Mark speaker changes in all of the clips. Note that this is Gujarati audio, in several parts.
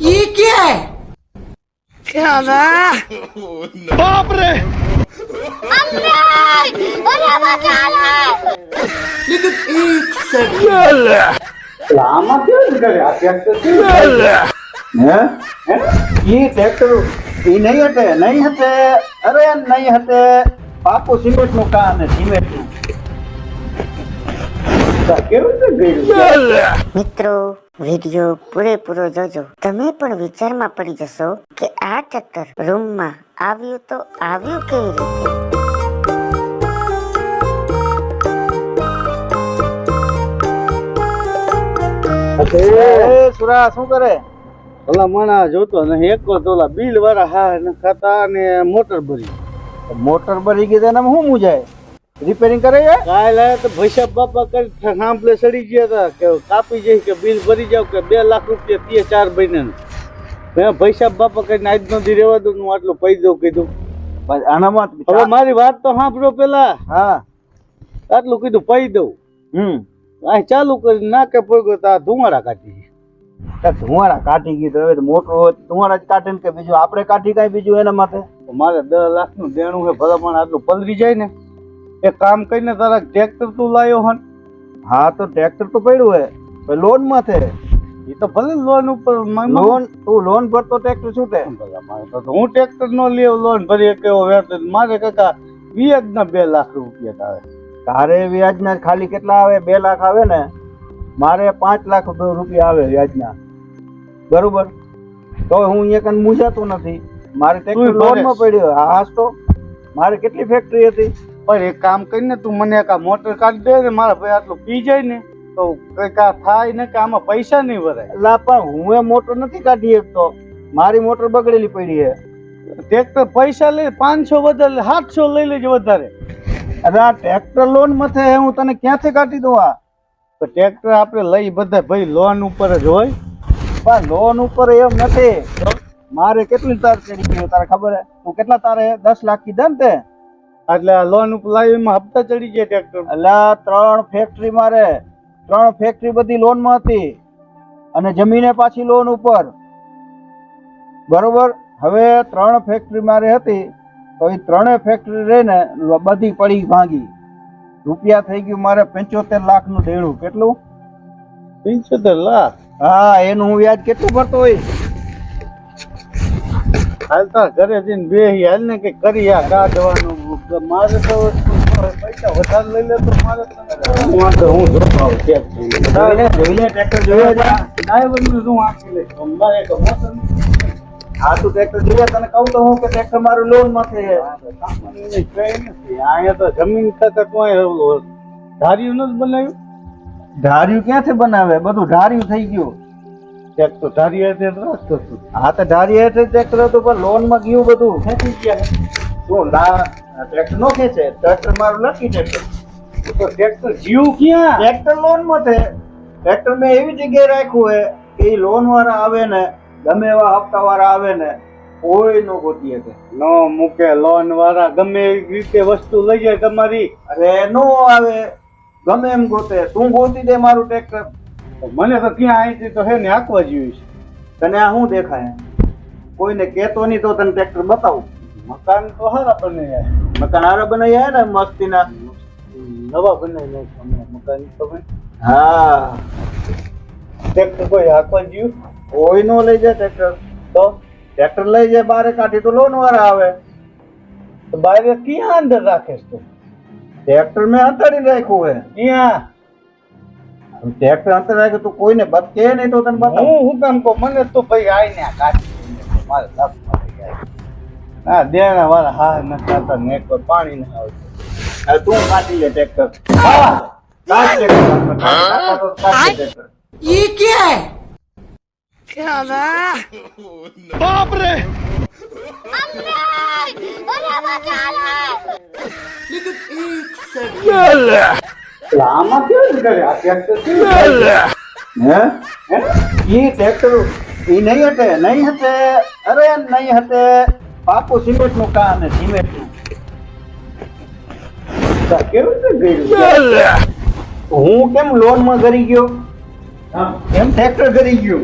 Speaker 1: ये क्या है क्या
Speaker 2: બાપ રે
Speaker 1: लेकिन एक सेकंड
Speaker 3: એટલે આમાં કેવું કરે આ ટ્રેક્ટર કેવું કરે? હે હે? ઈ ટ્રેક્ટર ઈ નહીં
Speaker 4: મિત્રો વીડિયો પૂરેપૂરો જોજો. તમે પણ વિચારમાં પડી જશો કે આ ટ્રેક્ટર રૂમમાં આવ્યું તો આવ્યું કેવી રીતે?
Speaker 3: એ સુરા શું કરે? ઓલા મણા જોતો ને એક ઓલા બિલ વાળા હા ને ખાતા ને મોટર ભરી મોટર ભરી ગઈ તેને શું મૂજાય? રિપેરિંગ કરે છે? કાલ તો ભૈસા બાપા કરી સાંભળે સડી ગયા હતા કે કાપી જઈ કે બિલ ભરી જાવ કે બે લાખ રૂપિયા તે ચાર મહિના મેં ભૈસા બાપા કરીને આજ નથી રહેવા દઉં હું આટલું પૈ દઉં કીધું આનામાં હવે મારી વાત તો સાંભળો પેલા. હા. આટલું કીધું પૈ દઉં. હમ. આ ચાલુ કરી નાકે પડ્યો તો આ ધુમાડા કાઢી ધુમાડા કાઢી ગયું હવે મોટું હોય ધુમાડા જ કાઢે ને કે બીજું? આપણે કાઢી કાંઈ બીજું એના માટે? મારે દસ લાખનું દેણું છે ભલે પણ આટલું પલરી જાય ને. એ કામ કરીને તારા ટ્રેક્ટર તું લાયો હન. હા તો ટ્રેક્ટર તો પડ્યું હે લોન માથે એ તો ભલે લોન ઉપર લોન તું લોન ભરતો ટ્રેક્ટર છૂટે હું ટ્રેક્ટર નો લેવ લોન ભરી કેવો વેત મારે કાકા વ્યાજ ના બે લાખ રૂપિયા આવે તારે વ્યાજના ખાલી કેટલા આવે? બે લાખ આવે ને? મારે પાંચ લાખ રૂપિયા આવે વ્યાજના. બરોબર? તો હું અહીંયા કન મૂજાતો નથી. મારે ટ્રેક્ટર લોનમાં પડ્યો. હાસ તો મારે કેટલી ફેક્ટરી હતી? પણ એક કામ કરીને તું મને એક આ મોટર કાઢી દે ને મારા ભાઈ આટલું પી જાય ને તો કંઈક આ થાય ને કે આમાં પૈસા નહીં ભરાય? એટલે પણ હું એ મોટર નથી કાઢી શકતો. મારી મોટર બગડેલી પડી છે ટ્રેક્ટર પૈસા લઈ પાંચસો વધારે સાતસો લઈ લેજો વધારે. અરે આ ટ્રેક્ટર લોન મથે હું તને ક્યાંથી કાઢી દઉં આ? તો ટ્રેક્ટર આપણે લઈ બધા ભાઈ લોન ઉપર જ હોય. પણ લોન ઉપર એમ નથી. મારે કેટલી તાર ચડી ગઈ તારે ખબર હે? હું કેટલા તારે દસ લાખ કીધા ને તે? એટલે આ લોન ઉપર હપ્તા ચડી ગયા ટ્રેક્ટર એટલે ત્રણ ફેક્ટરી મારે ત્રણ ફેક્ટરી બધી લોનમાં હતી. અને જમીને પાછી લોન ઉપર. બરોબર? હવે ત્રણ ફેક્ટરી મારે હતી. તો એ ત્રણેય ફેક્ટરી રહીને બધી પડી ભાંગી. રૂપિયા થઈ ગયું મારે પંચોતેર લાખનું દેણું. કેટલું? પંચોતેર લાખ? હા એનું હું વ્યાજ કેટલું ભરતો હોય? હાલતા ઘરે જઈને બે હાલ ને કે કરી આ કાઢવાનું મારે તો પૈસા વધારે લઈ લે તો મારે હું જોઈને ટ્રેક્ટર જોયા ડ્રાઈવરનું શું આખી લઈશ મારે તો મોટર હા તું ટ્રેક્ટર જોયા તને કહું તો હું કે ટ્રેક્ટર મારું લોન માથે છે. અહીંયા તો જમીન ખાતર કોઈ ધાર્યું નથી બનાવ્યું? ધાર્યું ક્યાંથી બનાવે? બધું ધાર્યું થઈ ગયું. ટ્રેક્ટર ધારી હેઠળ રાખતો હા તો ધારી હેઠળ ટ્રેક્ટર હતું પણ લોનમાં ગયું બધું. ખેંચી ગયા. શું લા ટ્રેક્ટર નો છે? ટ્રેક્ટર મારું નથી ટ્રેક્ટર તો ટ્રેક્ટર જીવ ક્યાં? ટ્રેક્ટર લોનમાં છે. ટ્રેક્ટર મેં એવી જગ્યાએ રાખ્યું હે કે એ લોન વાળા આવે ને ગમે એવા હપ્તા વાળા આવે ને કોઈ નો ગોતી શકે. ન મૂકે લોન વાળા ગમે એવી રીતે વસ્તુ લઈ જાય તમારી. અરે નો આવે. ગમે એમ ગોતે. તું ગોતી દે મારું ટ્રેક્ટર. મને તો ક્યાં આવી તો હે ને આંકવા જેવી છે? તને આ શું દેખાય? કોઈને કહેતો નહીં તો તને ટ્રેક્ટર બતાવું. મકાન તો સારા બને મકાન હારા બનાવ્યા ને મસ્તીના નવા બનાવી નાખ્યા મકાન તો હા. ટ્રેક્ટર કોઈ હાકવા જીવ કોઈ નો લઈ જાય ટ્રેક્ટર. તો ટ્રેક્ટર લઈ જાય બારે કાઢી તો લોન વાળા આવે. તો બારે ક્યાં અંદર રાખે તું? ટ્રેક્ટર મેં અંતરી રાખ્યું હે. ક્યાં? ટ્રેક્ટર અંતર રાખ્યું તું કોઈને બત કે નહીં તો તને બતાવું. હું હું કામ કહું મને તો ભાઈ આઈને કાઢી મારે લાભ મળી જાય. હા દેણા વાળા હા ન ખાતા ને એક પાણી ના આવતું હવે તું કાઢી લે ટ્રેક્ટર હા કાઢ ટ્રેક્ટર કાઢ તો કાઢ ટ્રેક્ટર
Speaker 1: ये क्या है
Speaker 2: બાપ રે
Speaker 1: लेकिन एक सेकंड
Speaker 3: એટલે આમાં કેવું કરે આ ટ્રેક્ટર કેવું કરે? હે હે ઈ ટ્રેક્ટર ઈ નહીં હટે નહીં પાપુ સિમેન્ટનું કામ ને સિમેન્ટનું કેવું હું કેમ લોનમાં કરી ગયો કેમ ટ્રેક્ટર કરી ગયો?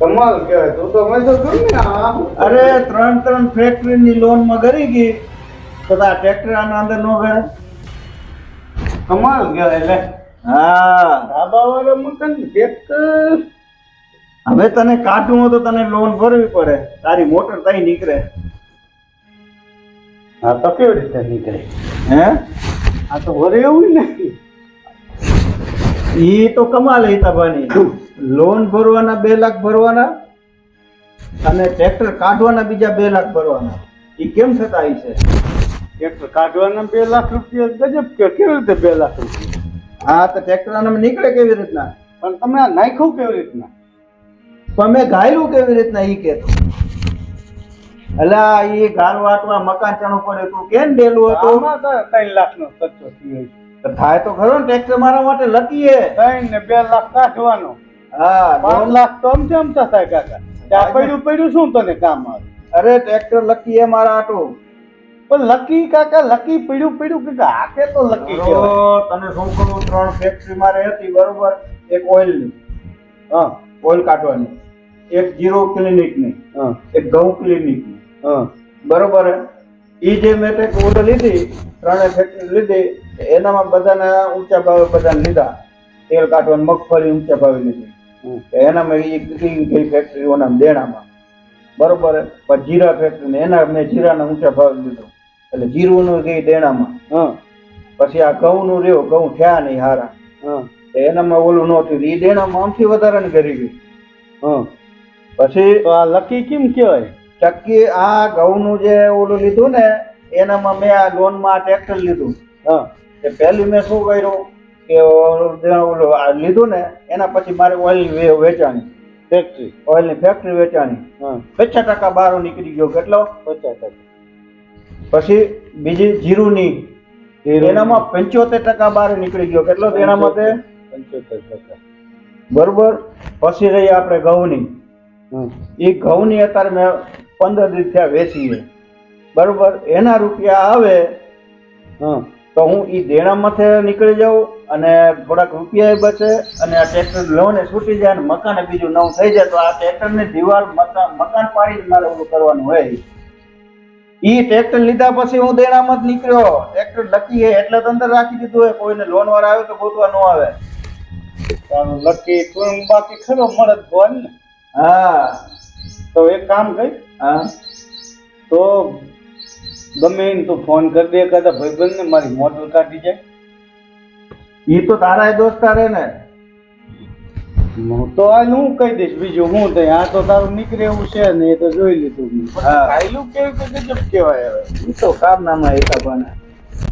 Speaker 5: કમાલ કહેવાય. તું તો મેં તો
Speaker 3: અરે ત્રણ ત્રણ ફેક્ટરી ની લોનમાં કરી ગઈ. તો આ ટ્રેક્ટર આના અંદર નો ગયે
Speaker 5: કમાલ કહેવાય એટલે
Speaker 3: હા.
Speaker 5: ધાબા વાળા મકાન ટ્રેક્ટર
Speaker 3: હવે તને કાઢવું હોય તો તને લોન ભરવી પડે. તારી મોટર તઈ નીકળે.
Speaker 5: હા તો કેવી રીતે નીકળે?
Speaker 3: હે?
Speaker 5: આ તો ભરે એવું નથી.
Speaker 3: ઈ તો કમાલ હિતાબાની લોન ભરવાના બે લાખ ભરવાના અને ટ્રેક્ટર કાઢવાના બીજા બે લાખ ભરવાના. ઈ કેમ થતા છે?
Speaker 5: ટ્રેક્ટર કાઢવાના બે લાખ રૂપિયા ગજબ કે કેવી રીતે બે લાખ રૂપિયા?
Speaker 3: હા તો ટ્રેક્ટર આનામાં નીકળે કેવી રીતના?
Speaker 5: પણ તમે આ નાખ્યું કેવી રીતના?
Speaker 3: પણ મેં ગાયલું કેવી રીતના એ કે અલા એ ગાર વાટવા મકાન ચણું પડે તું કેમ ડેલું હતું?
Speaker 5: આમાં તો ત્રણ લાખ નો ખર્ચો થયો છે.
Speaker 3: થાય તો ખરો ને ટ્રેક્ટર મારા માટે લકીએ.
Speaker 5: ત્રણ ને બે લાખ કાઢવાનો.
Speaker 3: હા ત્રણ
Speaker 5: લાખ. તો અમથે અમથા થાય કાકા ત્યાં પડ્યું પડ્યું શું તને કામ આવે?
Speaker 3: અરે ટ્રેક્ટર લકીએ મારા આટું.
Speaker 5: પણ લકી કાકા લકી પીડ્યું પીડ્યું કે હાથે તો લકી કહેવાય.
Speaker 3: તને શું કરું ત્રણ ફેક્ટરી મારે હતી બરોબર? એક ઓઇલની
Speaker 5: હા.
Speaker 3: ઓઇલ કાઢવાની. એક જીરો ક્લિનિકની એક ઘઉં ક્લિનિકની
Speaker 5: હા.
Speaker 3: બરોબર એ જે મેં ટેક ઓર્ડર લીધી ત્રણે ફેક્ટરી લીધી એનામાં બધાના ઊંચા ભાવે બધાને લીધા. તેલ કાઢવાની મગફળી ઊંચા ભાવે લીધી. એનામાં એ કઈ ફેક્ટરીઓના દેણામાં. બરોબર પણ જીરા ફેક્ટરી એના મેં જીરાના ઊંચા ભાવે લીધો. એટલે જીરુંનું કઈ દેણામાં.
Speaker 5: હા.
Speaker 3: પછી આ ઘઉંનું રહ્યો ઘઉં થયા નહીં હારા. એનામાં ઓલું ન થયું. એ દેણામાં આમથી વધારાની કરી ગઈ.
Speaker 5: હા.
Speaker 3: પછી
Speaker 5: તો આ લકી કેમ કહેવાય?
Speaker 3: ટકી આ ઘઉંનું જે ઓલું લીધું ને એનામાં મેં આ લોનમાં આ ટ્રેક્ટર લીધું.
Speaker 5: હા.
Speaker 3: તે પહેલી મેં શું કર્યું કે ઓલું આ લીધું ને એના પછી મારે ઓઇલની વેચાણી.
Speaker 5: ફેક્ટરી
Speaker 3: ઓઇલની ફેક્ટરી વેચાણી.
Speaker 5: હા.
Speaker 3: પચાસ ટકા બારો નીકળી ગયો. કેટલો?
Speaker 5: પચાસ ટકા.
Speaker 3: પછી બીજી જીરુની. એનામાં પંચોતેર ટકા બાર નીકળી ગયો. કેટલો? એનામાં તે?
Speaker 5: પંચોતેર ટકા.
Speaker 3: બરોબર. પછી રહી આપણે ઘઉંની. એ ઘઉંની અત્યારે મેં પંદર રૂપિયા વેચીએ. બરોબર? એના રૂપિયા આવે તો હું એ દેણામાંથી નીકળી જાઉં અને થોડાક રૂપિયા બચે અને આ ટ્રેક્ટર લોન એ છૂટી જાય અને મકાન બીજું નવું થઈ જાય, તો આ ટ્રેક્ટરની દિવાલ, મકાન મકાન પાડીને મારે ઓલું કરવાનું હોય. ઈ ટ્રેક્ટર લીધા પછી હું દેણામાં જ નીકળ્યો. ટ્રેક્ટર લકી હે એટલે અંદર રાખી દીધું હોય કોઈને લોન વાળા આવે તો ગોતવા ન આવે.
Speaker 5: લકી બાકી ખરો મળે ભગવાન ને.
Speaker 3: હા.
Speaker 5: તો એક કામ કઈ
Speaker 3: હા.
Speaker 5: તો ગમે એને તું ફોન કરી દે કદાચ ભાઈબંધ ને મારી મોટર કાઢી જાય.
Speaker 3: એ તો તારા દોસ્તાર હે ને.
Speaker 5: હું તો આ હું કહી દઈશ બીજું હું તો આ તો તારું નીકળે એવું છે ને એ તો જોઈ લીધું.
Speaker 3: હા.
Speaker 5: ખાયલું કેવું કે કહેવાય હવે?
Speaker 3: એ તો કારનામા હિસાબાના